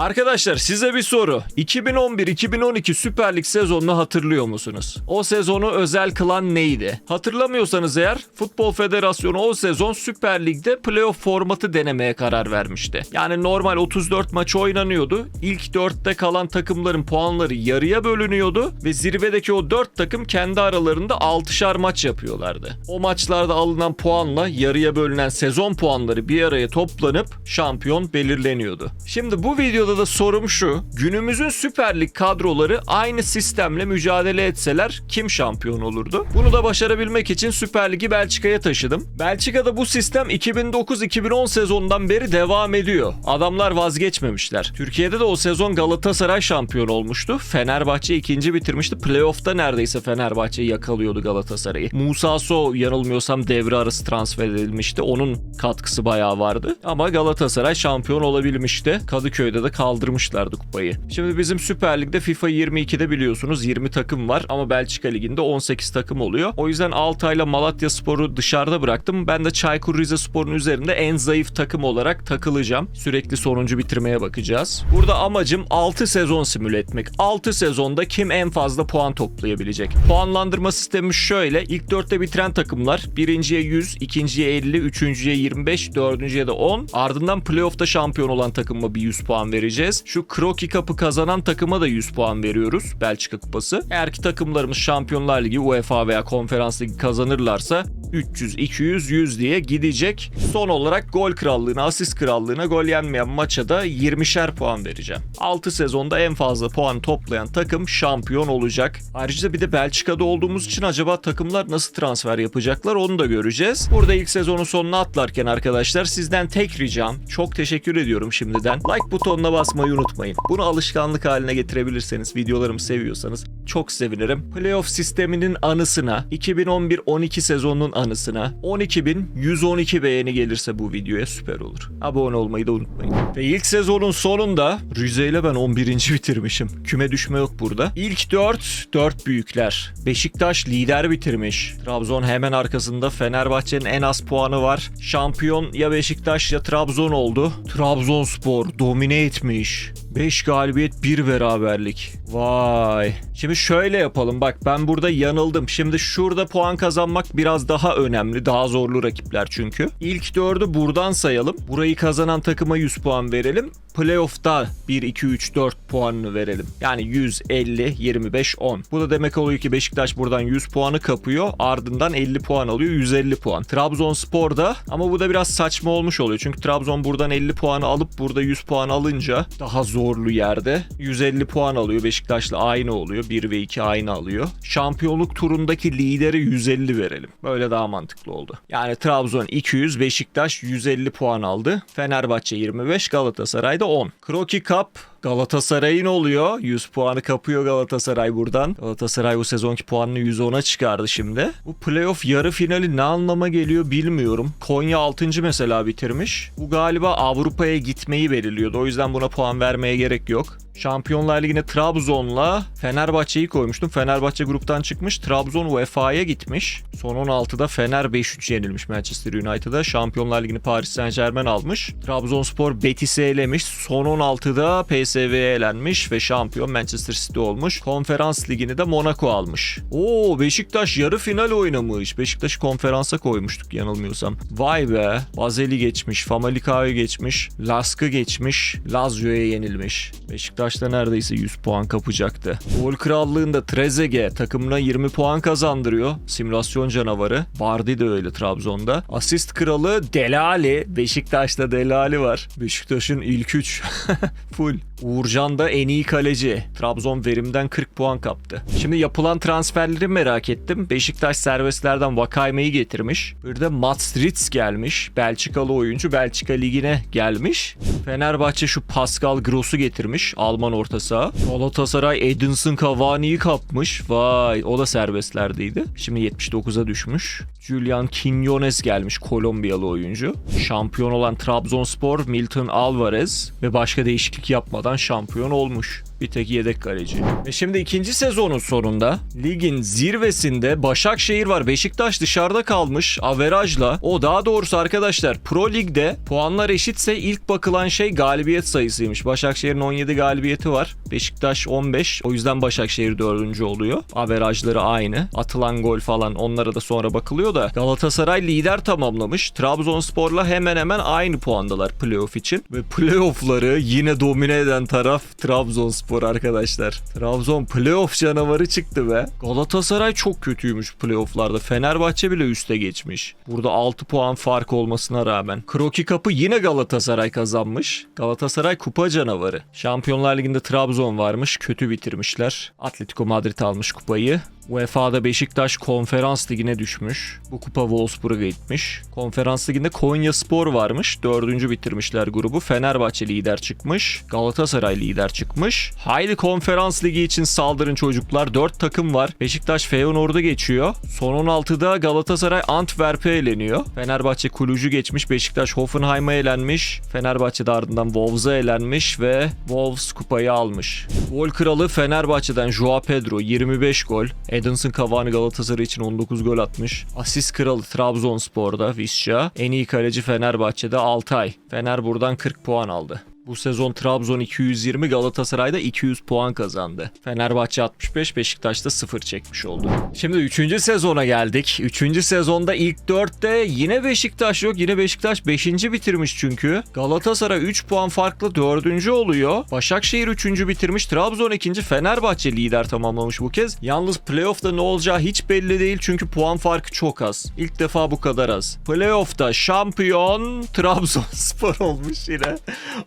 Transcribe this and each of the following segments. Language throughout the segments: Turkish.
Arkadaşlar size bir soru. 2011-2012 Süper Lig sezonunu hatırlıyor musunuz? O sezonu özel kılan neydi? Hatırlamıyorsanız eğer Futbol Federasyonu o sezon Süper Lig'de playoff formatı denemeye karar vermişti. Yani normal 34 maç oynanıyordu. İlk 4'te kalan takımların puanları yarıya bölünüyordu ve zirvedeki o 4 takım kendi aralarında 6'şar maç yapıyorlardı. O maçlarda alınan puanla yarıya bölünen sezon puanları bir araya toplanıp şampiyon belirleniyordu. Şimdi bu videoda da sorum şu. Günümüzün Süper Lig kadroları aynı sistemle mücadele etseler kim şampiyon olurdu? Bunu da başarabilmek için Süper Lig'i Belçika'ya taşıdım. Belçika'da bu sistem 2009-2010 sezonundan beri devam ediyor. Adamlar vazgeçmemişler. Türkiye'de de o sezon Galatasaray şampiyon olmuştu. Fenerbahçe ikinci bitirmişti. Playoff'ta neredeyse Fenerbahçe yakalıyordu Galatasaray'ı. Musa So yanılmıyorsam devre arası transfer edilmişti. Onun katkısı bayağı vardı. Ama Galatasaray şampiyon olabilmişti. Kadıköy'de de kaldırmışlardı kupayı. Şimdi bizim Süper Lig'de FIFA 22'de biliyorsunuz 20 takım var ama Belçika Ligi'nde 18 takım oluyor. O yüzden Altay'la Malatya Spor'u dışarıda bıraktım. Ben de Çaykur Rizespor'un üzerinde en zayıf takım olarak takılacağım. Sürekli sonuncu bitirmeye bakacağız. Burada amacım 6 sezon simüle etmek. 6 sezonda kim en fazla puan toplayabilecek? Puanlandırma sistemi şöyle. İlk 4'te bitiren takımlar birinciye 100, ikinciye 50, üçüncüye 25, dördüncüye de 10. Ardından playoff'ta şampiyon olan takıma bir 100 puan vereceğiz. Şu Kroki Cup'ı kazanan takıma da 100 puan veriyoruz. Belçika Kupası. Eğer ki takımlarımız Şampiyonlar Ligi, UEFA veya Konferans Ligi kazanırlarsa 300, 200, 100 diye gidecek. Son olarak gol krallığına, asist krallığına gol yenmeyen maça da 20'şer puan vereceğim. 6 sezonda en fazla puan toplayan takım şampiyon olacak. Ayrıca bir de Belçika'da olduğumuz için acaba takımlar nasıl transfer yapacaklar onu da göreceğiz. Burada ilk sezonun sonuna atlarken arkadaşlar sizden tek ricam, çok teşekkür ediyorum şimdiden. Like butonuna basmayı unutmayın. Bunu alışkanlık haline getirebilirseniz, videolarımı seviyorsanız çok sevinirim. Playoff sisteminin anısına, 2011-12 sezonunun anısına 12.112 beğeni gelirse bu videoya süper olur. Abone olmayı da unutmayın. Ve ilk sezonun sonunda Rize ile ben 11. bitirmişim. Küme düşme yok burada. İlk 4, 4 büyükler. Beşiktaş lider bitirmiş. Trabzon hemen arkasında Fenerbahçe'nin en az puanı var. Şampiyon ya Beşiktaş ya Trabzon oldu. Trabzonspor domine etmiş. 5 galibiyet 1 beraberlik. Vay. Şimdi şöyle yapalım bak ben burada yanıldım. Şimdi şurada puan kazanmak biraz daha önemli. Daha zorlu rakipler çünkü. İlk dördü buradan sayalım. Burayı kazanan takıma 100 puan verelim. Playoff'ta 1, 2, 3, 4 puanını verelim. Yani 100, 50, 25, 10. Bu da demek oluyor ki Beşiktaş buradan 100 puanı kapıyor. Ardından 50 puan alıyor. 150 puan. Trabzonspor da ama bu da biraz saçma olmuş oluyor. Çünkü Trabzon buradan 50 puanı alıp burada 100 puan alınca daha zorlu yerde 150 puan alıyor. Beşiktaş'la aynı oluyor. 1 ve 2 aynı alıyor. Şampiyonluk turundaki lideri 150 verelim. Böyle daha mantıklı oldu. Yani Trabzon 200, Beşiktaş 150 puan aldı. Fenerbahçe 25, Galatasaray da 10. Kroki Cup Galatasaray'ın oluyor. 100 puanı kapıyor Galatasaray buradan. Galatasaray bu sezonki puanını 110'a çıkardı şimdi. Bu playoff yarı finali ne anlama geliyor bilmiyorum. Konya 6. mesela bitirmiş. Bu galiba Avrupa'ya gitmeyi belirliyordu. O yüzden buna puan vermeye gerek yok. Şampiyonlar Ligi'ne Trabzon'la Fenerbahçe'yi koymuştum. Fenerbahçe gruptan çıkmış. Trabzon UEFA'ya gitmiş. Son 16'da Fener 5-3 yenilmiş Manchester United'a. Şampiyonlar Ligi'ni Paris Saint Germain almış. Trabzonspor Betis'i elemiş. Son 16'da PSV'ye elenmiş ve şampiyon Manchester City olmuş. Konferans Ligi'ni de Monaco almış. Oo Beşiktaş yarı final oynamış. Beşiktaş'ı konferansa koymuştuk yanılmıyorsam. Vay be. Bazel'i geçmiş. Famalica'yı geçmiş. Lask'ı geçmiş. Lazio'ya yenilmiş. Beşiktaş da neredeyse 100 puan kapacaktı. Gol krallığında Trezeguet takımına 20 puan kazandırıyor. Simülasyon canavarı. Bardi de öyle Trabzon'da. Asist kralı Delali. Beşiktaş'ta Delali var. Beşiktaş'ın ilk 3. Full. Uğurcan da en iyi kaleci. Trabzon verimden 40 puan kaptı. Şimdi yapılan transferleri merak ettim. Beşiktaş serbestlerden Vakayme'yi getirmiş. Bir de Mats gelmiş. Belçikalı oyuncu Belçika Ligi'ne gelmiş. Fenerbahçe şu Pascal Gross'u getirmiş. Alman orta saha. Galatasaray Edinson Cavani'yi kapmış. Vay o da serbestlerdeydi. Şimdi 79'a düşmüş. Julian Quinones gelmiş Kolombiyalı oyuncu. Şampiyon olan Trabzonspor Milton Alvarez ve başka değişiklik yapmadan şampiyon olmuş. Bir tek yedek kaleci. Ve şimdi ikinci sezonun sonunda ligin zirvesinde Başakşehir var. Beşiktaş dışarıda kalmış averajla. O daha doğrusu arkadaşlar Pro Lig'de puanlar eşitse ilk bakılan şey galibiyet sayısıymış. Başakşehir'in 17 galibiyeti var. Beşiktaş 15. O yüzden Başakşehir dördüncü oluyor. Averajları aynı. Atılan gol falan onlara da sonra bakılıyor da. Galatasaray lider tamamlamış. Trabzonspor'la hemen hemen aynı puandalar playoff için. Ve playoff'ları yine domine eden taraf Trabzonspor arkadaşlar. Trabzon playoff canavarı çıktı be. Galatasaray çok kötüymüş playoff'larda. Fenerbahçe bile üste geçmiş. Burada 6 puan fark olmasına rağmen. Kroki Kapı yine Galatasaray kazanmış. Galatasaray kupa canavarı. Şampiyonlar Ligi'nde Trabzon varmış. Kötü bitirmişler. Atletico Madrid almış kupayı. UEFA'da Beşiktaş Konferans Ligi'ne düşmüş. Bu kupa Wolfsburg'a gitmiş. Konferans Ligi'nde Konya Spor varmış. Dördüncü bitirmişler grubu. Fenerbahçe lider çıkmış. Galatasaray lider çıkmış. Haydi Konferans Ligi için saldırın çocuklar. Dört takım var. Beşiktaş Feyenoord'u geçiyor. Son 16'da Galatasaray Antwerp'e eleniyor. Fenerbahçe Kulücü geçmiş. Beşiktaş Hoffenheim'a elenmiş. Fenerbahçe de ardından Wolves'a elenmiş ve Wolves kupayı almış. Gol kralı Fenerbahçe'den Joao Pedro 25 gol. Edinson Cavani Galatasaray için 19 gol atmış. Asist kralı Trabzonspor'da Visca. En iyi kaleci Fenerbahçe'de Altay. Fener buradan 40 puan aldı. Bu sezon Trabzon 220, Galatasaray'da 200 puan kazandı. Fenerbahçe 65, Beşiktaş'ta 0 çekmiş oldu. Şimdi 3. sezona geldik. 3. sezonda ilk 4'te yine Beşiktaş yok. Yine Beşiktaş 5. bitirmiş çünkü. Galatasaray 3 puan farklı 4. oluyor. Başakşehir 3. bitirmiş. Trabzon 2. Fenerbahçe lider tamamlamış bu kez. Yalnız playoff'ta ne olacağı hiç belli değil çünkü puan farkı çok az. İlk defa bu kadar az. Playoff'ta şampiyon Trabzonspor olmuş yine.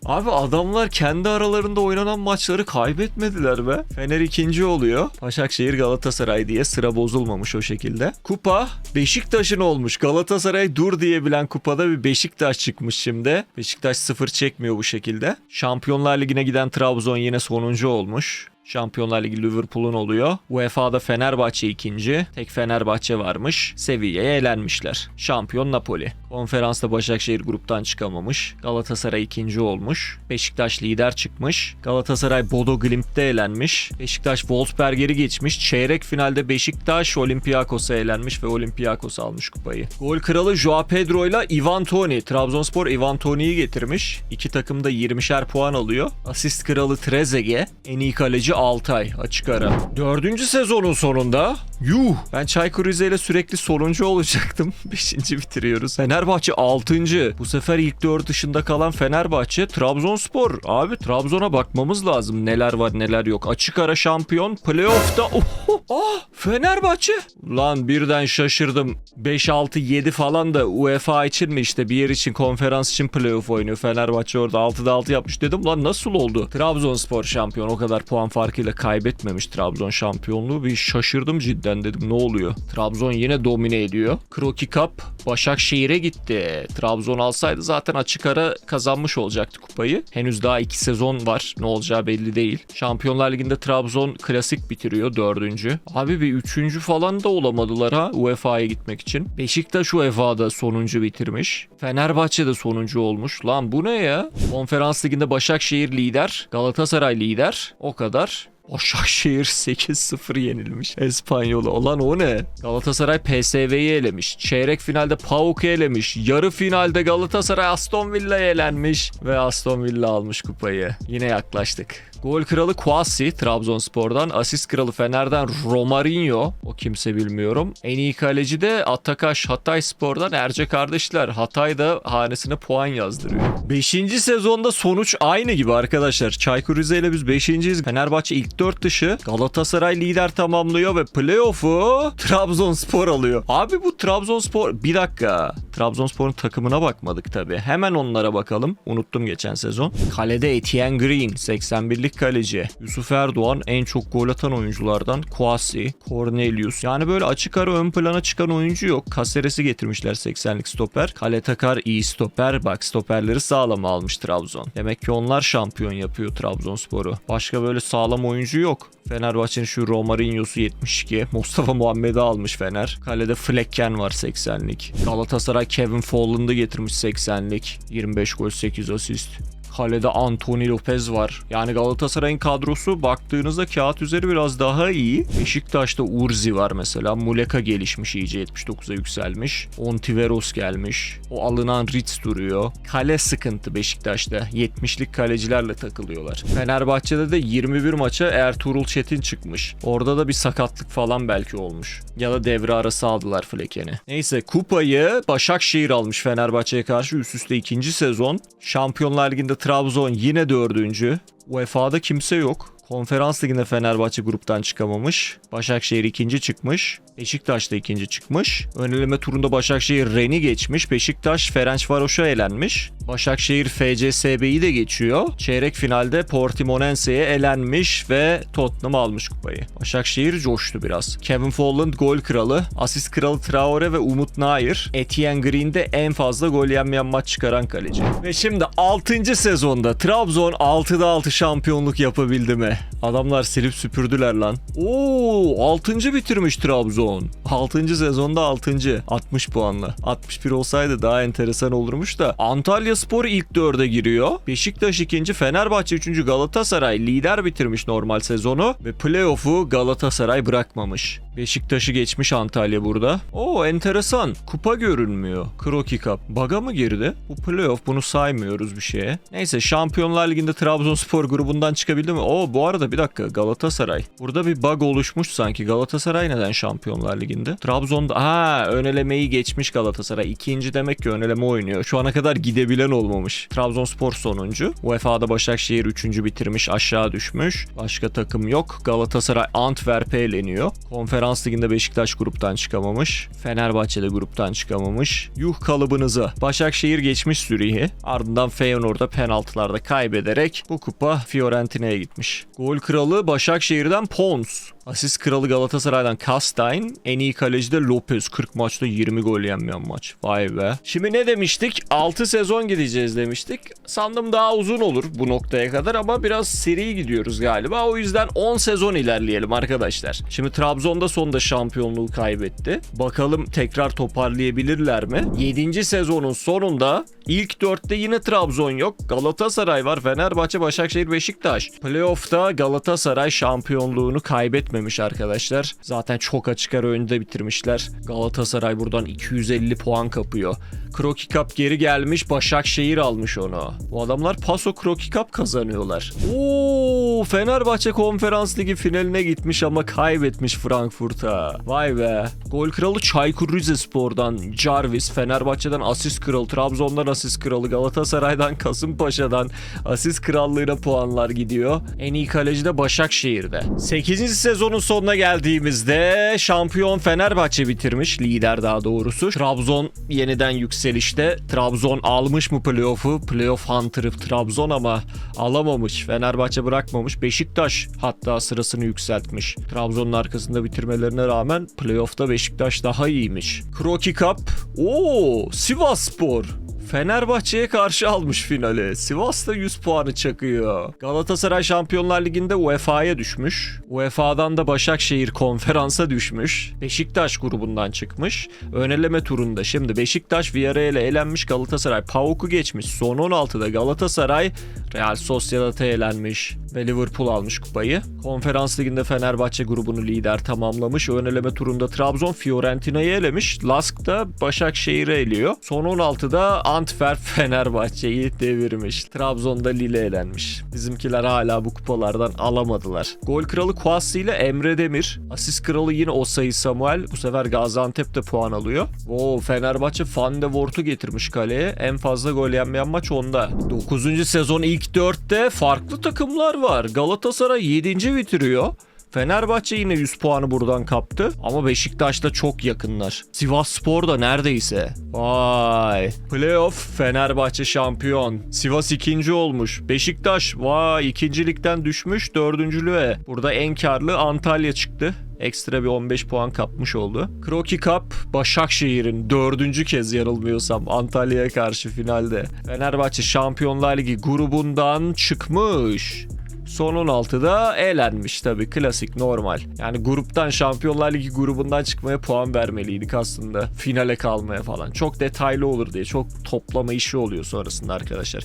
Abi adamlar kendi aralarında oynanan maçları kaybetmediler be. Fener ikinci oluyor. Başakşehir Galatasaray diye sıra bozulmamış o şekilde. Kupa Beşiktaş'ın olmuş. Galatasaray dur diyebilen kupada bir Beşiktaş çıkmış şimdi. Beşiktaş sıfır çekmiyor bu şekilde. Şampiyonlar Ligi'ne giden Trabzon yine sonuncu olmuş. Şampiyonlar Ligi Liverpool'un oluyor. UEFA'da Fenerbahçe ikinci. Tek Fenerbahçe varmış. Sevilla'ya elenmişler. Şampiyon Napoli. Konferansta Başakşehir gruptan çıkamamış. Galatasaray ikinci olmuş. Beşiktaş lider çıkmış. Galatasaray Bodo Glimt'te elenmiş. Beşiktaş Wolfsberger'i geçmiş. Çeyrek finalde Beşiktaş Olympiakos'a elenmiş ve Olympiakos almış kupayı. Gol kralı Joao Pedro ile Ivan Toni. Trabzonspor Ivan Toni'yi getirmiş. İki takım da 20'şer puan alıyor. Asist kralı Trezeguet. En iyi kaleci Altay açık ara. Dördüncü sezonun sonunda yuh ben Çaykur Rize ile sürekli sonuncu olacaktım. Beşinci bitiriyoruz. Fenerbahçe altıncı. Bu sefer ilk dört dışında kalan Fenerbahçe Trabzonspor. Abi Trabzon'a bakmamız lazım. Neler var neler yok. Açık ara şampiyon. Playoff'ta. Oh, ah Fenerbahçe. Lan birden şaşırdım. 5, 6, 7 falan da UEFA için mi işte bir yer için konferans için playoff oynuyor. Fenerbahçe orada 6'da 6 yapmış dedim. Lan nasıl oldu? Trabzonspor şampiyon. O kadar puan farkıyla kaybetmemiş Trabzon şampiyonluğu. Bir şaşırdım cidden dedim ne oluyor? Trabzon yine domine ediyor. Kroki Cup Başakşehir'e gitti. Trabzon alsaydı zaten açık ara kazanmış olacaktı kupayı. Henüz daha 2 sezon var. Ne olacağı belli değil. Şampiyonlar Ligi'nde Trabzon klasik bitiriyor dördüncü. Abi bir üçüncü falan da olamadılar ha UEFA'ya gitmek için. Beşiktaş UEFA'da sonuncu bitirmiş. Fenerbahçe de sonuncu olmuş. Lan bu ne ya? Konferans Ligi'nde Başakşehir lider. Galatasaray lider. O kadar. Başakşehir 8-0 yenilmiş. Espanyolu olan o ne? Galatasaray PSV'yi elemiş. Çeyrek finalde PAOK'u elemiş. Yarı finalde Galatasaray Aston Villa'ya elenmiş. Ve Aston Villa almış kupayı. Yine yaklaştık. Gol kralı Kwasi Trabzonspor'dan. Asist kralı Fener'den Romarinho. O kimse bilmiyorum. En iyi kaleci de Atakaş Hatay Spor'dan Erce kardeşler. Hatay da hanesine puan yazdırıyor. 5. sezonda sonuç aynı gibi arkadaşlar. Çaykur Rize ile biz 5.yiz. Fenerbahçe ilk 4 dışı. Galatasaray lider tamamlıyor ve playoff'u Trabzonspor alıyor. Abi bu Trabzonspor bir dakika. Trabzonspor'un takımına bakmadık tabi. Hemen onlara bakalım. Unuttum geçen sezon. Kalede Etienne Green 81'lik kaleci. Yusuf Erdoğan en çok gol atan oyunculardan. Kwasi, Cornelius. Yani böyle açık ara ön plana çıkan oyuncu yok. Caceres'i getirmişler 80'lik stoper. Kale Takar iyi stoper. Bak stoperleri sağlam almış Trabzon. Demek ki onlar şampiyon yapıyor Trabzonspor'u. Başka böyle sağlam oyuncu yok. Fenerbahçe'nin şu Romarinho'su 72. Mustafa Muhammed'i almış Fener. Kalede Flecken var 80'lik. Galatasaray Kevin Folland'ı getirmiş 80'lik. 25 gol 8 asist. Kalede Anthony Lopez var. Yani Galatasaray'ın kadrosu baktığınızda kağıt üzeri biraz daha iyi. Beşiktaş'ta Urzi var mesela. Muleka gelişmiş iyice 79'a yükselmiş. Ontiveros gelmiş. O alınan Ritz duruyor. Kale sıkıntı Beşiktaş'ta. 70'lik kalecilerle takılıyorlar. Fenerbahçe'de de 21 maça Ertuğrul Çetin çıkmış. Orada da bir sakatlık falan belki olmuş. Ya da devre arası aldılar Fleken'i. Neyse kupayı Başakşehir almış Fenerbahçe'ye karşı üst üste ikinci sezon. Şampiyonlar Ligi'nde Trabzon yine dördüncü. UEFA'da kimse yok. Konferans Ligi'nde Fenerbahçe gruptan çıkamamış. Başakşehir ikinci çıkmış. Beşiktaş da ikinci çıkmış. Ön eleme turunda Başakşehir Ren'i geçmiş. Beşiktaş Ferencvaros'a elenmiş. Başakşehir FCSB'yi de geçiyor. Çeyrek finalde Portimonense'ye elenmiş ve Tottenham almış kupayı. Başakşehir coştu biraz. Kevin Folland gol kralı, asist kralı Traore ve Umut Nair. Etienne Green'de en fazla gol yenmeyen maç çıkaran kaleci. Ve şimdi 6. sezonda Trabzon 6'da 6 şampiyonluk yapabildi mi? Adamlar silip süpürdüler lan. Oo 6. bitirmiş Trabzon. 6. sezonda 6. 60 puanla. 61 olsaydı daha enteresan olurmuş da. Antalya Spor ilk 4'e giriyor. Beşiktaş ikinci, Fenerbahçe 3. Galatasaray lider bitirmiş normal sezonu ve playoff'u Galatasaray bırakmamış. Beşiktaş'ı geçmiş Antalya burada. Oo enteresan. Kupa görünmüyor. Kroki Cup. Baga mı girdi? Bu playoff bunu saymıyoruz bir şeye. Neyse Şampiyonlar Ligi'nde Trabzonspor grubundan çıkabildi mi? Oo bu arada bir dakika Galatasaray. Burada bir bug oluşmuş sanki. Galatasaray neden Şampiyonlar Ligi'nde? Trabzon'da ha ön elemeyi geçmiş Galatasaray. İkinci demek ki ön eleme oynuyor. Şu ana kadar gidebilen olmamış. Trabzonspor sonuncu. UEFA'da Başakşehir üçüncü bitirmiş aşağı düşmüş. Başka takım yok. Galatasaray Antwerp'e eleniyor. Konferans Ligi'nde Beşiktaş gruptan çıkamamış. Fenerbahçe de gruptan çıkamamış. Yuh kalıbınıza. Başakşehir geçmiş Zürih'i. Ardından Feyenoord'a penaltılarda kaybederek bu kupa Fiorentina'ya gitmiş. Gol kralı Başakşehir'den Pons. Asist kralı Galatasaray'dan Kastein. En iyi kaleci de Lopez. 40 maçta 20 gol yenmeyen maç. Vay be. Şimdi ne demiştik? 6 sezon gideceğiz demiştik. Sandım daha uzun olur bu noktaya kadar ama biraz seri gidiyoruz galiba. O yüzden 10 sezon ilerleyelim arkadaşlar. Şimdi Trabzon'da sonunda şampiyonluğu kaybetti. Bakalım tekrar toparlayabilirler mi? 7. sezonun sonunda ilk 4'te yine Trabzon yok. Galatasaray var. Fenerbahçe, Başakşehir, Beşiktaş. Playoff'ta Galatasaray şampiyonluğunu kaybetmemiş arkadaşlar. Zaten çok açık ara önde bitirmişler. Galatasaray buradan 250 puan kapıyor. Kroki Cup geri gelmiş. Başakşehir almış onu. Bu adamlar Paso Kroki Cup kazanıyorlar. Oo, Fenerbahçe Konferans Ligi finaline gitmiş ama kaybetmiş Frankfurt'a. Vay be. Gol kralı Çaykur Rizespor'dan Jarvis, Fenerbahçe'den asist kralı, Trabzon'dan asist kralı, Galatasaray'dan Kasımpaşa'dan asist krallığına puanlar gidiyor. En iyi kaleci de Başakşehir'de. 8. sezonun sonuna geldiğimizde şampiyon Fenerbahçe bitirmiş. Lider daha doğrusu. Trabzon yeniden yükselişte. Trabzon almış mı playoff'u? Playoff Hunter'ı Trabzon ama alamamış. Fenerbahçe bırakmamış. Beşiktaş hatta sırasını yükseltmiş. Trabzon'un arkasında bitirmelerine rağmen playoff'ta Beşiktaş daha iyiymiş. Kroki Cup. Oo, Sivasspor. Fenerbahçe'ye karşı almış finali. Sivas da 100 puanı çakıyor. Galatasaray Şampiyonlar Ligi'nde UEFA'ya düşmüş. UEFA'dan da Başakşehir konferansa düşmüş. Beşiktaş grubundan çıkmış. Öneleme turunda şimdi Beşiktaş Villarreal'e elenmiş Galatasaray PAOK'u geçmiş. Son 16'da Galatasaray Real Sociedad'a elenmiş ve Liverpool almış kupayı. Konferans Ligi'nde Fenerbahçe grubunu lider tamamlamış. Öneleme turunda Trabzon Fiorentina'yı elemiş. Lask da Başakşehir'e eliyor. Son 16'da Antwerp Fenerbahçe'yi devirmiş. Trabzon'da Lille elenmiş. Bizimkiler hala bu kupalardan alamadılar. Gol kralı Kwasi ile Emre Demir. Asist kralı yine Osayi Samuel. Bu sefer Gaziantep de puan alıyor. Oo, Fenerbahçe Van de Voort'u getirmiş kaleye. En fazla gol yenmeyen maç onda. 9. sezon ilk 4'te farklı takımlar var. Galatasaray 7. bitiriyor. Fenerbahçe yine 100 puanı buradan kaptı ama Beşiktaş'ta çok yakınlar. Sivas Spor da neredeyse. Vay. Playoff Fenerbahçe şampiyon. Sivas ikinci olmuş. Beşiktaş vay ikincilikten düşmüş dördüncülüğe. Burada en karlı Antalya çıktı. Ekstra bir 15 puan kapmış oldu. Kroki Cup Başakşehir'in dördüncü kez yanılmıyorsam Antalya'ya karşı finalde. Fenerbahçe Şampiyonlar Ligi grubundan çıkmış. Son 16'da elenmiş tabii klasik normal. Yani gruptan Şampiyonlar Ligi grubundan çıkmaya puan vermeliydik aslında. Finale kalmaya falan. Çok detaylı olur diye çok toplama işi oluyor sonrasında arkadaşlar.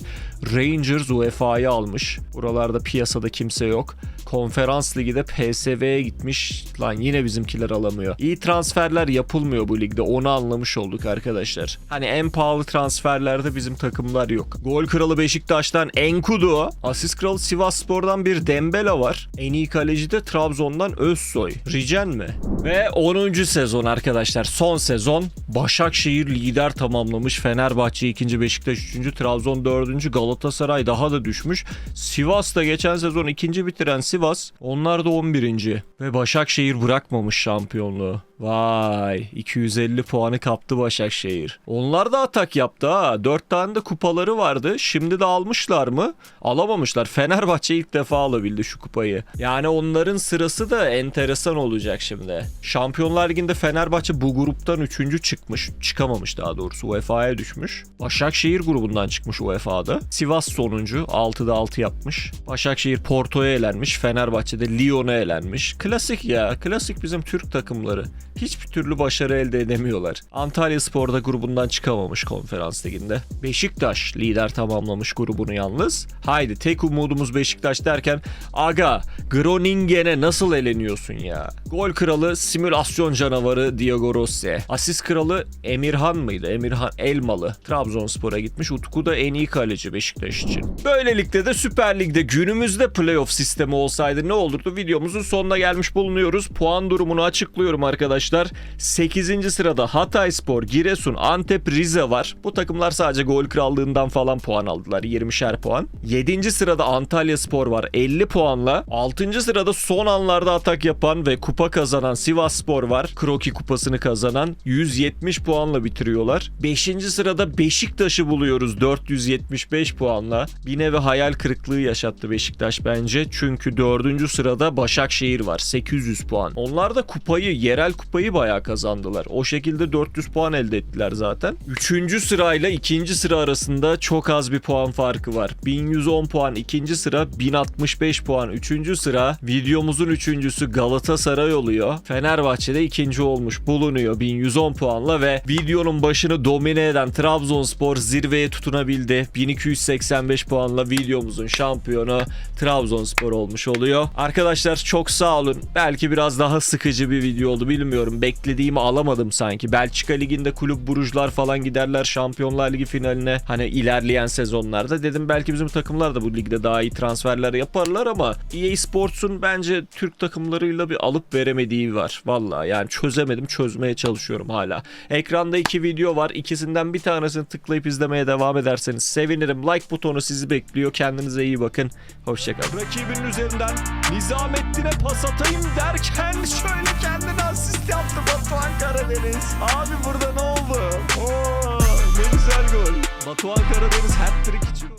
Rangers UEFA'yı almış. Buralarda piyasada kimse yok. Konferans Ligi de PSV'ye gitmiş. Lan yine bizimkiler alamıyor. İyi transferler yapılmıyor bu ligde. Onu anlamış olduk arkadaşlar. Hani en pahalı transferlerde bizim takımlar yok. Gol kralı Beşiktaş'tan Enkudu. Asist kralı Sivasspor'dan bir Dembele var. En iyi kaleci de Trabzon'dan Özsoy. Ricen mi? Ve 10. sezon arkadaşlar. Son sezon. Başakşehir lider tamamlamış. Fenerbahçe 2. Beşiktaş 3. Trabzon 4. Galatasaray daha da düşmüş. Sivas da geçen sezon ikinci bitiren Sivas. Onlar da 11. Ve Başakşehir bırakmamış şampiyonluğu. Vay 250 puanı kaptı Başakşehir. Onlar da atak yaptı ha. 4 tane de kupaları vardı. Şimdi de almışlar mı? Alamamışlar. Fenerbahçe ilk defa alabildi şu kupayı. Yani onların sırası da enteresan olacak şimdi. Şampiyonlar Ligi'nde Fenerbahçe bu gruptan 3. çıkmış. Çıkamamış daha doğrusu. UEFA'ya düşmüş. Başakşehir grubundan çıkmış UEFA'da. Sivas sonuncu. 6'da 6 yapmış. Başakşehir Porto'ya elenmiş. Fenerbahçe de Lyon'a elenmiş. Klasik ya. Klasik bizim Türk takımları hiçbir türlü başarı elde edemiyorlar. Antalya Spor'da grubundan çıkamamış konferans liginde. Beşiktaş lider tamamlamış grubunu yalnız. Haydi tek umudumuz Beşiktaş derken aga Groningen'e nasıl eleniyorsun ya? Gol kralı simülasyon canavarı Diego Rossi. Asist kralı Emirhan mıydı? Emirhan Elmalı. Trabzonspor'a gitmiş. Utku da en iyi kaleci Beşiktaş için. Böylelikle de Süper Lig'de günümüzde playoff sistemi olsaydı ne olurdu? Videomuzun sonuna gelmiş bulunuyoruz. Puan durumunu açıklıyorum arkadaşlar. 8. sırada Hatayspor, Giresun, Antep, Rize var. Bu takımlar sadece gol krallığından falan puan aldılar. 20'şer puan. 7. sırada Antalya Spor var 50 puanla. 6. sırada son anlarda atak yapan ve kupa kazanan Sivas Spor var. Kroki kupasını kazanan 170 puanla bitiriyorlar. 5. sırada Beşiktaş'ı buluyoruz 475 puanla. Bir nevi hayal kırıklığı yaşattı Beşiktaş bence. Çünkü 4. sırada Başakşehir var 800 puan. Onlar da kupayı, yerel kupayı bayağı kazandılar. O şekilde 400 puan elde ettiler zaten. 3. sırayla 2. sıra arasında çok az bir puan farkı var. 1110 puan 2. sıra, 1065 puan 3. sıra. Videomuzun 3.sü Galatasaray oluyor. Fenerbahçe'de ikinci olmuş bulunuyor 1110 puanla ve videonun başını domine eden Trabzonspor zirveye tutunabildi. 1285 puanla videomuzun şampiyonu Trabzonspor olmuş oluyor. Arkadaşlar çok sağ olun. Belki biraz daha sıkıcı bir video oldu bilmiyorum. Beklediğimi alamadım sanki. Belçika Ligi'nde kulüp burujlar falan giderler Şampiyonlar Ligi finaline. Hani ilerleyen sezonlarda dedim belki bizim takımlar da bu ligde daha iyi transferler yaparlar ama EA Sports'un bence Türk takımlarıyla bir alıp veremediği var. Valla yani çözemedim çözmeye çalışıyorum hala. Ekranda iki video var. İkisinden bir tanesini tıklayıp izlemeye devam ederseniz sevinirim. Like butonu sizi bekliyor. Kendinize iyi bakın. Hoşçakalın. Rakibinin üzerinden Nizamettin'e pas atayım derken şöyle kendine yaptı Batuhan Karadeniz. Abi burada ne oldu? Oo, ne güzel gol. Batuhan Karadeniz hat-trick için